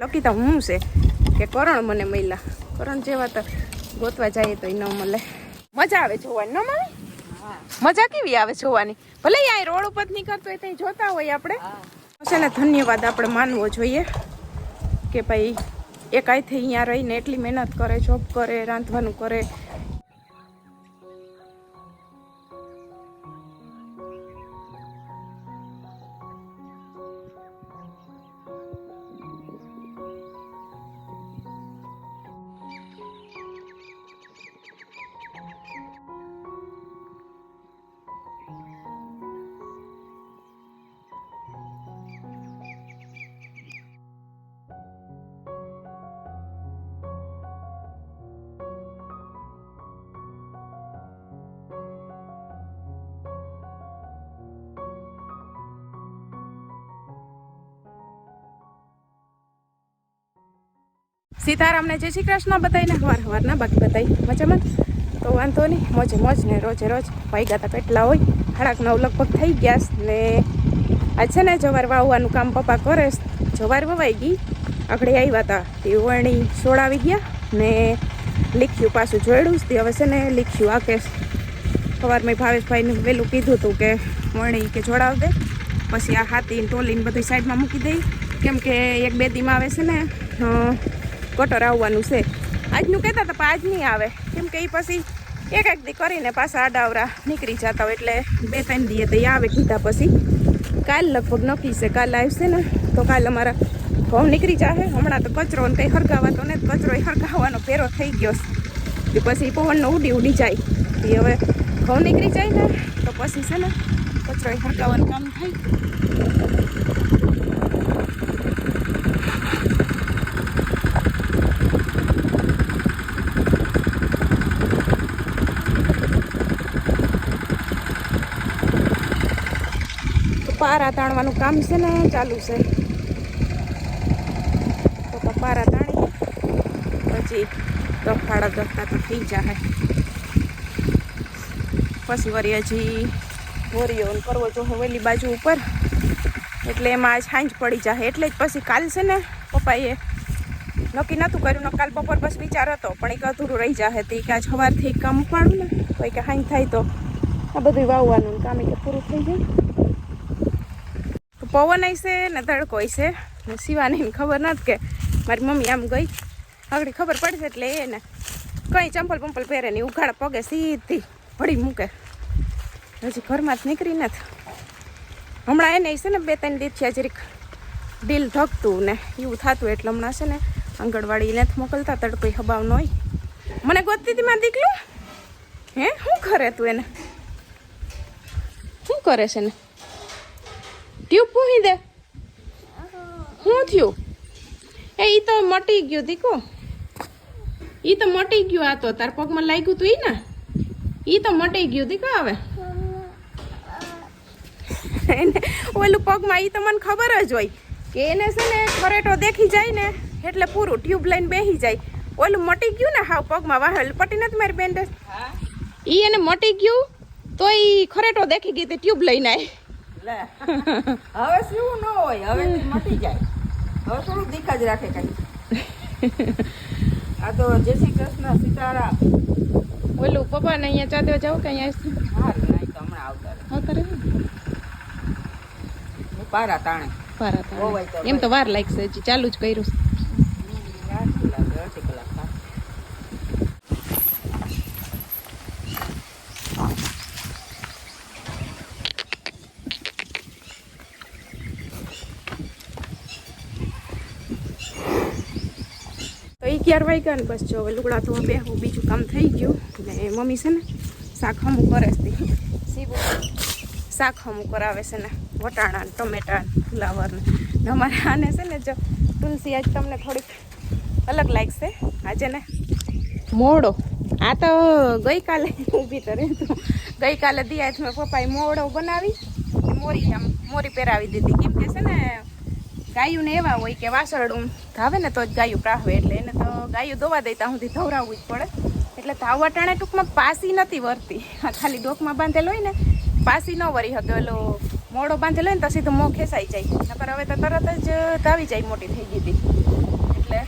Lucky તો હું છે કે કરણ મને મળ્યા. કરણ જેવા તો ગોતવા જઈએ તો ન મળે. મજા આવે જોવાની, ન મળે મજા કેવી આવે જોવાની? ભલે આ રોડ ઉપર નીકળતો હોય ત્યાં જોતા હોય આપણે. છે ધન્યવાદ આપણે માનવો જોઈએ કે ભાઈ એક આઈથી અહીંયા રહીને એટલી મહેનત કરે જોબ કરે, રાંધવાનું કરે સીતારામને જય શ્રી કૃષ્ણ બતાવીને હવાર હવારના બાકી બતાવી મજામાં? તો વાંધો નહીં, મોજે મોજ ને રોજે રોજ વાગ્યા તા કેટલા હોય. સાડાક નવ લગભગ થઈ ગયા ને આજ છે ને જવાર વાવવાનું કામ પપ્પા કરે જવાર વવાઈ ગઈ. આગળ આવ્યા હતા તે વણી સોડાવી ગયા ને લીખ્યું પાછું જોડ્યું તે હવે છે ને લીખ્યું આકે સવારમાં ભાવેશભાઈને વહેલું કીધું હતું કે વણી કે જોડાવ દે. પછી આ હાથી ટોલીને બધી સાઈડમાં મૂકી દઈ કેમ કે એક બે દીમાં આવે છે ને કટર આવવાનું છે. આજનું કહેતા હતા, પણ આજ નહીં આવે. કેમ કે એ પછી એક એક દી કરીને પાછા આડાવરા નીકળી જતા હોય, એટલે બે ત્રણ દીએ તો આવે કીધા પછી. કાલ લગભગ નક્કી છે, કાલ આવશે ને, તો કાલ અમારા ઘઉં નીકળી જશે હમણાં તો કચરો ને કંઈ હરગાવાતો ને કચરો એ હરગાવવાનો ફેરો થઈ ગયો છે. કે પછી પવનનો ઉડી ઉડી જાય. એ હવે ઘઉં નીકળી જાય ને, તો પછી છે ને કચરો હરગાવવાનું કામ થાય. તો પારા તાણવાનું કામ છે ને, ચાલુ છે. તો તો પારા તાણી પછી દસ દસતા તો થઈ જાય પછી વળી હજી ભોરીઓ કરવો જો હવેલી બાજુ ઉપર. એટલે એમાં આજ સાંજ પડી જાય એટલે જ પછી કાલ છે ને પપ્પાએ નક્કી નહોતું કર્યું. ને કાલ બપોર બસ વિચાર હતો, પણ એક અધૂરું રહી જાય તે કે આજ સવારથી કામ ઉપાડું ને. એ કે સાંજ થાય તો આ બધું વાવવાનું કામ એટલે પૂરું થઈ જાય. પવન હશે ને તડકો હશે ને ખબર નથી કે મારી મમ્મી આમ ગઈ. આગળ ખબર પડશે એટલે એને કંઈ ચંપલ પંપલ પહેરે નહીં ઉઘાડા પગે સીધી ભળી મૂકે. હજી ઘરમાં જ નીકળી નથી હમણાં એને છે ને બે ત્રણ દિવસથી જરીક દિલ ધકતું ને એવું થતું એટલે હમણાં છે ને આંગણવાડી નથી મોકલતા તડકો હબાવ ન હોય. મને ગોતતી હતી મારે દીકલું હે? શું કરે તું એને? શું કરે છે ને? ટ્યુબ પૂહી દે. શું થયું? એ ઈ તો મટી ગયું દીકો. ઈ તો મટી ગયું આ તો. તાર પગમાં લાગ્યું તું ઈ ને? ઈ તો મટી ગયું દીકો હવે. ઓલું પગમાં ઈ તો મને ખબર જ હોય કે એને છે ને ખરેટો દેખી જાય ને એટલે પૂરું ટ્યુબ લઈને બેસી જાય. ઓલું મટી ગયું ને હાવ પગમાં વાહેલ પટી નથી મારી બેન ઈ એને મટી ગયું તો ઈ ખરેટો દેખી ગઈ તે ટ્યુબ લઈને આવી હવે શું ન હોય હવે મટી જાય. હવે થોડુંક દીખા જ રાખે કઈ. આ તો જય શ્રી કૃષ્ણ સીતારામ. ઓલું પપ્પાને અહીંયા ચાદે જાવ કે અહીંયા હા નહીં તો હમણાં આવતા રહે. આવતા રહે? પારા તાણે. પારા તો તાણે. એમ તો વાર લાગશે હજી ચાલુ જ કર્યું છે અડધી કલાક અડધી કલાક થાય. તો અગિયાર વાગ્યા ને બસ જો હવે તો બેહું, બીજું કામ થઈ ગયું. ને મમ્મી છે ને શાક હમું કરે છે. સીવું શાક હમું કરાવે છે ને વટાણા ને ટમેટા ને ફુલાવર ને. અમારે આને છે ને જો તુલસી આજ તમને થોડીક અલગ લાગશે. આજે ને મોડો. આ તો ગઈકાલે ઊભી તો રહેતું ગઈકાલે દિયા મેં પપ્પાએ મોડો બનાવી મોરી આમ મોરી પહેરાવી દીધી. કેમ કે છે ને ગાયું ને એવા હોય કે વાસરડું ધાવે ને તો જ ગાયું પ્રાહવે એટલે એને તો ગાયું દોવા દેતા સુધી ધવરાવવું જ પડે. એટલે ધાવવા ટાણે ટૂંકમાં પાસી નથી વરતી. ખાલી ડોકમાં બાંધેલો હોય ને, પાસી ન વરી શકે. ઓલો મોડો બાંધેલો હોય ને તો સીધું મોં ખેંચાઈ જાય. નકર હવે તો તરત જ ધાવી જાય મોટી થઈ ગઈ હતી. એટલે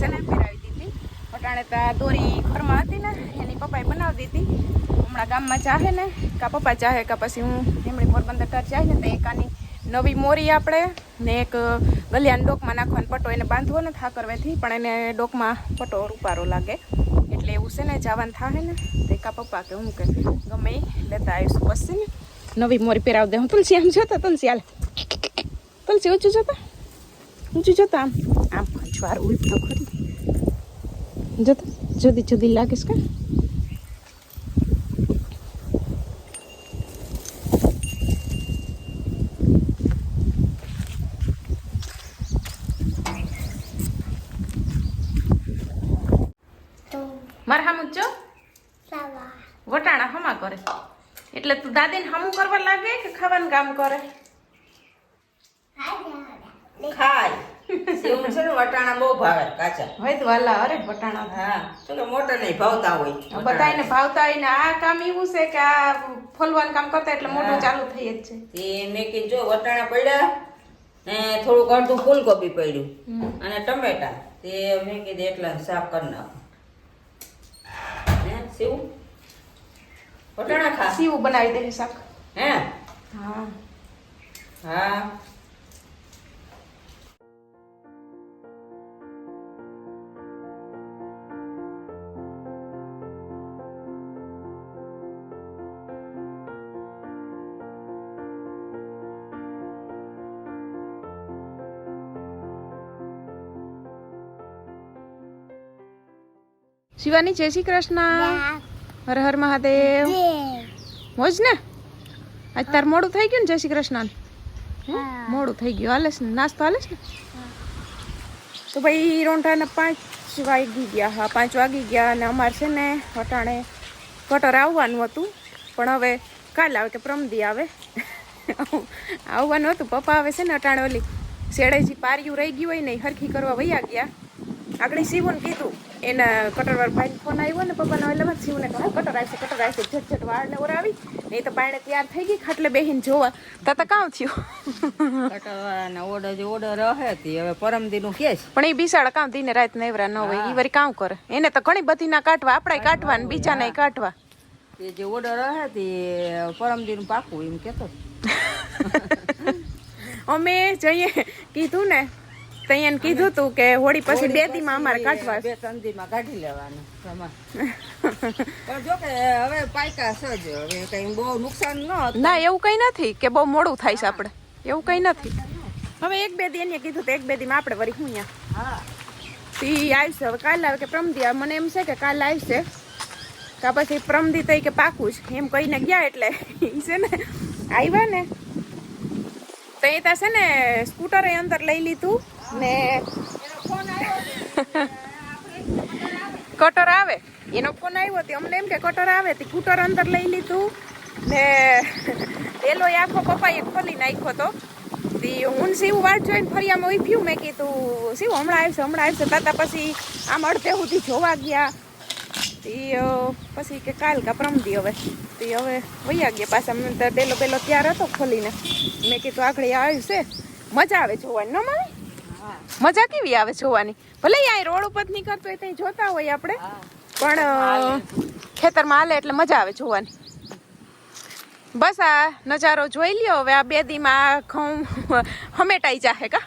છે ને પહેરાવી દીધી. વટાણે ત્યાં દોરી ઘરમાં હતી ને, એની પપ્પાએ બનાવી દીધી. હમણાં ગામમાં ચાહે ને, કા પપ્પા ચાહે કા પછી હું એમણે પોરબંદર ઘર ચાહે ને, તો એક આની નવી મોરી આપણે ને એક ગલિયાન ડોકમાં નાખવાનો પટ્ટો એને બાંધવો ને થાકરવેથી પણ એને ડોકમાં પટ્ટો રૂપારો લાગે. એટલે એવું છે ને, જવાનું થાય ને, તો એકા પપ્પા કે હું કે, ગમે લેતા આવીશું પછી ને. નવી મોરી પહેરાવી દે. હું તુલસી આમ જોતા, તુલસી હાલ. તુલસી ઊંચું જોતા? ઊંચું જોતા આમ? આમ જ્વાર ઉલટો ખરી. જોતા? જુદી જુદી લાગીશ કે તો મારે હામું ચો સવા વટાણા હમા કરે એટલે તું દાદીને હમું કરવા લાગે કે ખાવાનું કામ કરે? ખાય. સેવ છે ને વટાણા બહુ ભાવે કાચા. હોય તો વાલા અરે વટાણા. હા તો મોટા નહીં ભાવતા હોય. બધાને ભાવતા હોય ને આ કામ એવું છે કે આ ફોલવાનું કામ કરતા એટલે મોટું ચાલુ થઈ જ છે. એ મેં કીધું જો વટાણા પડ્યા ને થોડુંક અડધું ફૂલકોબી પડ્યું અને ટમેટા. તે મેં કીધું એટલા સાફ કરી નાખું. હે શિવ વટાણા ખા. સીવું બનાવી દે શાક. હે? હા. હા. શિવાની જય શ્રી કૃષ્ણ. હર હર મહાદેવ. મોજ ને? આજ તાર મોડું થઈ ગયું ને જય શ્રી કૃષ્ણ? મોડું થઈ ગયું. હાલે ને નાસ્તો હાલે છે ને? તો ભાઈ રોંઢાના પાંચ વાગી ગયા. હા પાંચ વાગી ગયા અને અમારે છે ને વટાણે કટર આવવાનું હતું. પણ હવે કાલ આવે કે પ્રમદી આવે. આવવાનું હતું. પપ્પા આવે છે ને અટાણે ઓલી શેડેજી પારિયું રહી ગયું હોય ને સરખી હરખી કરવા વૈયા ગયા. આગળ શિવને કીધું એના કટરવાર ભાઈ ફોન આવ્યો ને પપ્પાના એટલે શિવને કહ્યું કટર આવશે કટર આવશે ઝટ ઝટ વાળને ઓરાવી ને તો બાયણે તૈયાર થઈ ગઈ ખાટલે બેહીને જોવા. તાતા કામ થયું? કટરવાના ઓર્ડર જે ઓર્ડર રહે તે હવે પરમદીનું કેસ પણ એ બિસાડ કામ દીને રાત નેવરા ન હોય? એ વરી કામ કરે? એને તો ઘણી બધી ના કાઢવા આપણે કાઢવા ને બીજાને કાઢવા. એ જે ઓર્ડર રહે તે પરમદીનું પાકું એમ કેતો અમે જઈએ. કીધું ને તૈયાર કીધું તું કે હોળી પછી બે દીમાં અમારે કાઢવા. બે ત્રણ દીમાં કાઢી લેવાનું જો કે હવે પાયકા સજ હવે કઈ બહુ નુકસાન ન ના એવું કઈ નથી કે બહુ મોડું થાય છે આપણે. એવું કઈ નથી. હવે એક બે દી એને કીધું તો એક બે દીમાં આપણે વળી હું અહીંયા. હા. તી આવશે હવે કાલે આવે કે પ્રમદી મને એમ છે કે કાલે આવશે કા પછી પ્રમદી તઈ કે પાકું છે. એમ કહીને ગયા એટલે ઈ છે ને આવ્યા ને. તો એ ત્યાં છે ને સ્કૂટરે અંદર લઈ લીધું. ને કટર આવે? એનો ફોન આવ્યો તે. અમને એમ કે કટર આવે તે. કૂટર અંદર લઈ લીધું. ને પેલો આખો પપ્પાએ ખોલી નાખ્યો તો. તે હું શિવ વાટ જોઈને ફરિયામાં ઉભ્યું મેં કીધું શિવ હમણાં આવશે હમણાં આવશે. તાતા પછી આમ અડધે સુધી જોવા ગયા. તે પછી કે કાલ કા પ્રમદી હવે. તે હવે વૈયા ગયા પાછા. મને પેલો પેલો ત્યાર હતો ખોલીને. મેં કીધું આગળ આવશે. મજા આવે જોવાની ન હા મજા કેવી આવે જોવાની? ભલે આ રોડ ઉપર નીકળતો હોય ત્યાં જોતા હોય આપણે. પણ ખેતરમાં હાલે એટલે મજા આવે જોવાની. બસ આ નજારો જોઈ લ્યો હવે આ બે દીમાં ઘઉં હમેટાઈ જાહે કા?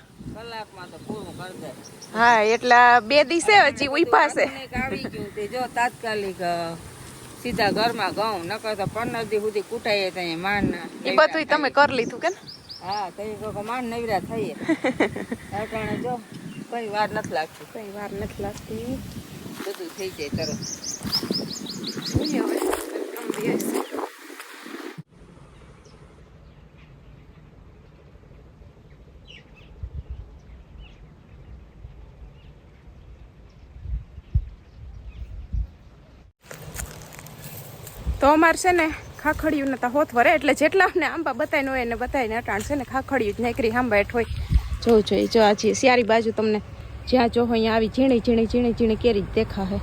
હા એટલે બે દિવસે હજી ઊભા છે આવી ગયું જો તાત્કાલિક સીધા ઘરમાં ઘઉં નકર તો પંદર દી સુધી કૂટાઈએ ત્યાં માન એ બધું તમે કરી લીધું કે ને? હા તઈ કહો માન નવરા થઈએ. અટાણે જો કઈ વાર નથી લાગતી. કઈ વાર નથી લાગતી. બધું થઈ જાય તરત. જોઈએ હવે. તો અમારે છે ને ખાખડિયું નતા હોત વરે, એટલે જેટલા અમને આંબા બતાવીને હોય એને બતાવીને અટાણ છે ને ખાખડિયું જ નીકળી આંબા એઠ હોય જોવું જોઈએ જો આ સિયારી બાજુ તમને જ્યાં જો અહીંયા આવી ઝીણી ઝીણી ઝીણી ઝીણી કેરી જ દેખાશે.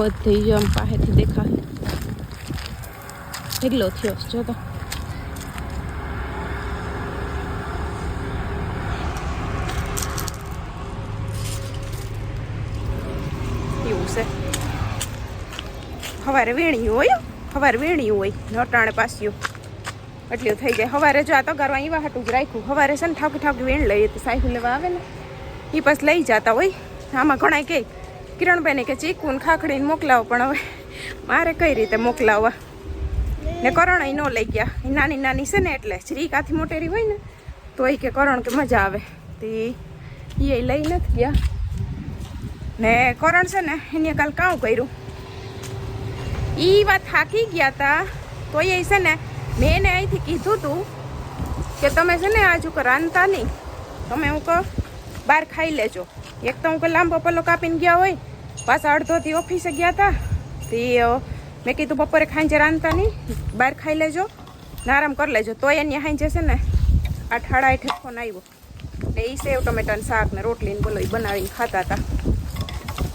બધી જો આમ પાસેથી દેખાશે. ઢીગલો થયો જો તો. છે. સવારે વીણ્યું હોય. સવારે વીણ્યું હોય, નટાણે પાસ્યું. એટલું થઈ જાય. સવારે જો આ તો કરવા એવા હાટું જ રાખ્યું. સવારે છે ને ઠાકી ઠાકી વીણ લઈએ તો સાયકલ લેવા આવે ને. એ પછી લઈ જતા હોય. આમાં ઘણા કે કિરણભાઈને કે ચીકુ ને ખાખડીને મોકલાવો, પણ હવે મારે કઈ રીતે મોકલાવવા? ને કરણ ન લઈ ગયા. એ નાની નાની છે ને એટલે શ્રી કાથી મોટેરી હોય ને, તો એ કે કરણ કે મજા આવે. તે એ લઈ નથી ગયા. ને કરણ છે ને, એને કાલ કાઉ કર્યું. એ વાત થાકી ગયા તા તો એ છે ને, મેં એને અહીંથી કીધું તું કે તમે છે ને આજુ રાંધતા નહીં. તમે હું કહો, બહાર ખાઈ લેજો. એક તો હું કે લાંબો પલ્લો કાપીને ગયા હોય, પાછા અડધોથી ઓફિસે ગયા હતા તે મેં કીધું, બપોરે ખાંજે રાંધતા નહીં, બહાર ખાઈ લેજો, ને આરામ કરી લેજો. તો એની હાઈ જશે ને આ હેઠે ફોન આવ્યો. ને એ સેવ ટમેટાનું શાક ને રોટલીને બોલો એ બનાવીને ખાતા હતા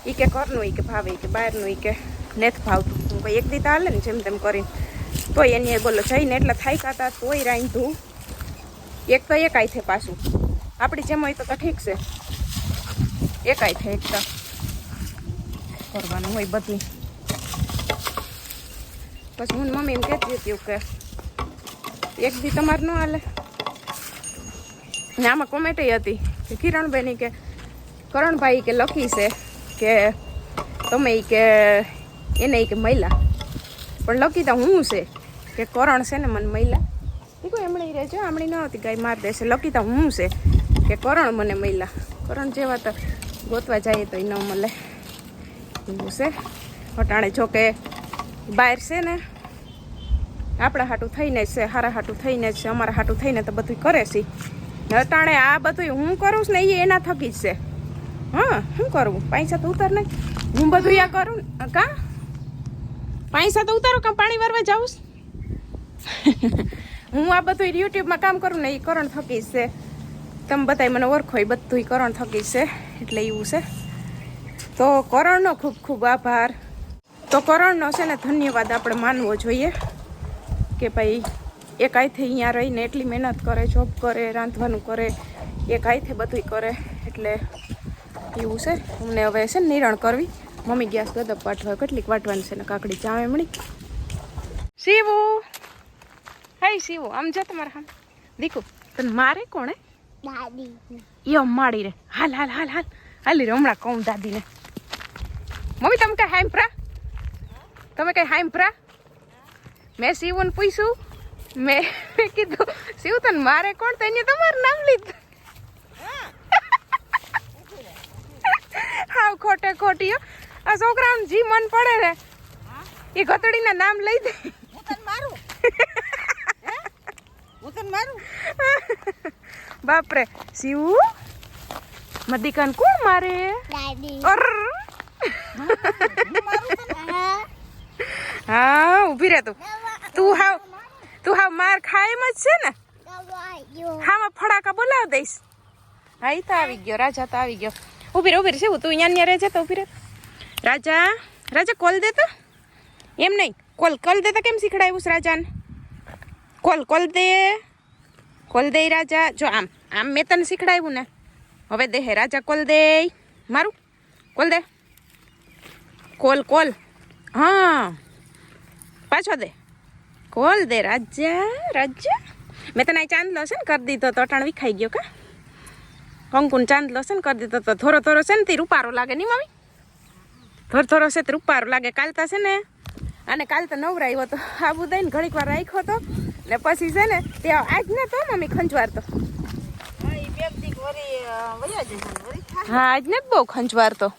એ કે ઘરનું ઈ કે ભાવે કે બહારનું ઈ કે નથી ભાવતું. હું કંઈ એક દીતા હાલે ને જેમ તેમ કરીને. તોય એની બોલો જઈને એટલે થાય કાતા તોય રાંધું. એક તો એકાય છે પાછું. આપણી જેમ હોય તો તો ઠીક છે. એકાય છે તો. કરવાનું હોય બધું પછી હું મમ્મી એમ કહેતી હતી કે એક દી તમારે ન હાલે. ને આમાં કોમેન્ટ હતી કે કિરણબેની કે કરણભાઈ કે લખી છે કે તમે કે એને નહીં કે મહિલા. પણ લખી તો હું છે? કે કરણ છે ને મને મહિલા. એ કોઈ એમણે રહેજો આમણી ન હતી ગાય માર દેશે લખી તો હું છે? કે કરણ મને મહિલા. કરણ જેવા તો ગોતવા જઈએ તો એ ન મળે. એવું છે. અટાણે જો કે બહાર છે ને, આપણા હાટું થઈને જ છે, હારા હાટું થઈને જ છે, અમારા હાટું થઈને તો બધું કરે છે. અટાણે આ બધું હું કરું છું ને એ એના થકી જ છે. હા શું કરવું પૈસા તો ઉતાર નહીં હું બધું યા કરું કા? પૈસા તો ઉતારો કામ પાણી વારવા જાઉં હું આ બધું યુટ્યુબમાં કામ કરું ને એ કરણ થકી છે. તમે બધાય મને ઓળખો એ બધું કરણ થકી છે, એટલે એવું છે. તો કરણનો ખૂબ ખૂબ આભાર. તો કરણનો છે ને ધન્યવાદ આપણે માનવો જોઈએ કે ભાઈ એક આઈથી અહીંયા રહીને એટલી મહેનત કરે જોબ કરે, રાંધવાનું કરે, એક આઈથી બધું કરે, એટલે એવું છે. અમને હવે છે ને નિરણ કરવી. મમ્મી ગેસ ગદપ વાટવા કેટલીક વાટવાની છે ને કાકડી ચાવે મળી. શિવો! હાય શિવો આમ જા તમારા હામ. દીકુ તને મારે કોણે દાદી. યો માડી રે. હાલ હાલ હાલ હાલ. હાલી રે હમણાં કહું દાદીને. મમ્મી તમે કઈ હાઈમ્પ્રા તમે કઈ હાઈમ્પ્રા મેં શિવને પૂછ્યું. મેં કીધું શિવ તને મારે કોણ? તો એને તમારું નામ લીધું. હાવ ખોટે ખોટી. આ છોકરા જી મન પડે ને એ ગતડીના નામ લઈ દે. હું તને મારું? હું? તને મારું? બાપરે શિવ? મદિકાન કોણ મારે? દાદી. અર. હા ઊભી ઊભી રહે તું. તું હાવ તું હાવ માર ખાય એમ જ છે ને? હા માં ફડાકા બોલાવ દઈશ. હા તો આવી ગયો રાજા તો આવી ગયો. ઊભી રહે ઊભી રહે છે તું અહીંયા રહે છે તો ઊભી રહે રાજા રાજા કોલ દે તો. એમ નહીં, કોલ કોલ દેતા કેમ શીખડાવ્યું રાજાને? કોલ કોલ દે કોલ દે રાજા. જો આમ આમ મેં તને શીખડાવ્યું ને હવે દે હે રાજા, કોલ દે. મારું, કોલ દે. Call call. હા. પાછો દે. કોલ દે રાજા રાજા. મેં તને ચાંદલો છે ને કરી દીધો તો, અટાણ વિખાઈ ગયો કા? કંકુન ચાંદલો છે ને કરી દીધો તો થોરો થોરો છે ને તે રૂપારો લાગે નહીં મમ્મી થોરો છે તે રૂપારો લાગે. કાલતા છે ને અને કાલ તો નવરા આવ્યો તો આબુ દઈને ઘણીક વાર રાખ્યો તો ને પછી છે ને તે આજ ને તો મમ્મી ખંજવાર તો હા આજ ને બહુ ખંજવાર તો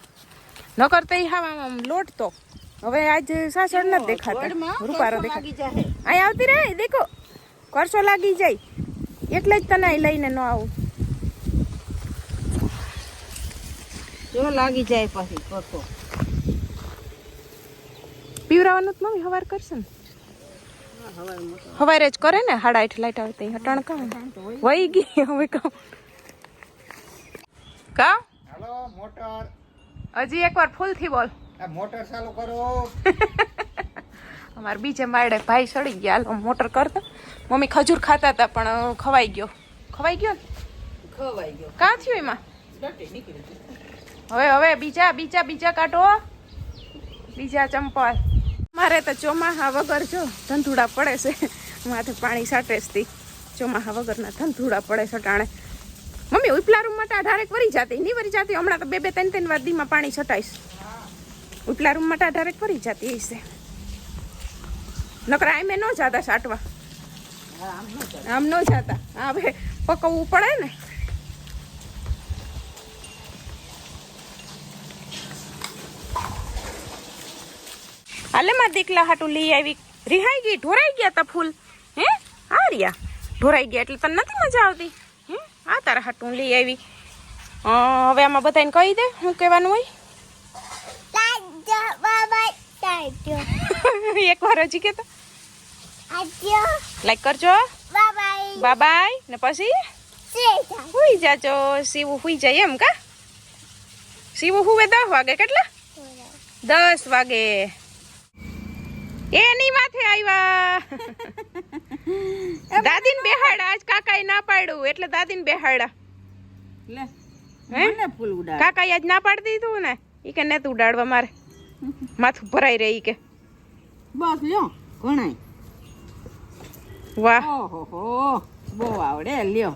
નકર તો એ લોટ લોટતો. હવે આજ સાસણ નથી દેખાતા. રૂપારો દેખાય અહીં આવતી રહે? દેખો કરશો લાગી જાય. એટલે જ તને અહીં લઈને ન આવું. જો લાગી જાય પછી કરતો પીવરાવાનું તો મમ્મી હવાર કરશે ને? હવારે જ કરે ને હાડા આઠ લાઈટ આવે ત્યાં હટાણ કાં વહી ગઈ હવે કહું. કા હેલો મોટર. હજી એકવાર ફૂલથી બોલ. મોટર ચાલુ કરો. અમારે બીજે માળે ભાઈ સડી ગયા. હાલો મોટર કરતા મમ્મી ખજૂર ખાતા હતા પણ ખવાઈ ગયો. ખવાઈ ગયો ને? ખવાઈ ગયો. કાં થયું એમાં? હવે હવે બીજા બીજા બીજા કાઢો. બીજા ચંપલ. મારે તો ચોમાહા વગર જો ધંધુડા પડે છે. માથે પાણી સાટે છે. ચોમાહા વગરના ધંધુડા પડે છે ટાણે. મમ્મી ઉપલા રૂમ માટે અઢારેક વરી જાતી નહીં વરી જાતી. હમણાં તો બે બે ત્રણ ત્રણ વાર દીમાં પાણી છટાઈશ. ઉપલા રૂમ માટે અઢારેક વરી જાતી હશે. નકરા એમ ન જાતા સાટવા. આમ ન ચાલે. આમ ન જાતા. હવે પકવવું પડે ને. હાલે માં દીકલા હાટું લઈ આવી. રિહાઈ ગઈ, ઢોરાઈ ગયા તા ફૂલ. હે? આ રહ્યા. ઢોરાઈ ગયા એટલે તને નથી મજા આવતી? હે? આ તારા હાટું લઈ આવી. હવે આમાં બધાને કહી દે, શું કહેવાનું હોય. એક વાર હજી કેતો. લાઈક કરજો. બાય બાય ને પછી? હુઈ જાજો. શિવું હુઈ જાય એમ કા? શિવું હુવે દસ વાગે, કેટલા? દસ વાગે. એની માથે આવ્યા. દાદીને બેહાડા આજ કાકાએ ના પાડ્યું એટલે દાદીને બેહાડા. લે હે? ફૂલ ઉડાડ. કાકાએ આજ ના પાડી દીધું ને ઈ કે નેતું ઉડાડવા મારે. માથું ભરાઈ રહી કે. બસ લ્યો ઘણાય વાહ. ઓહો બહુ આવડે લ્યો.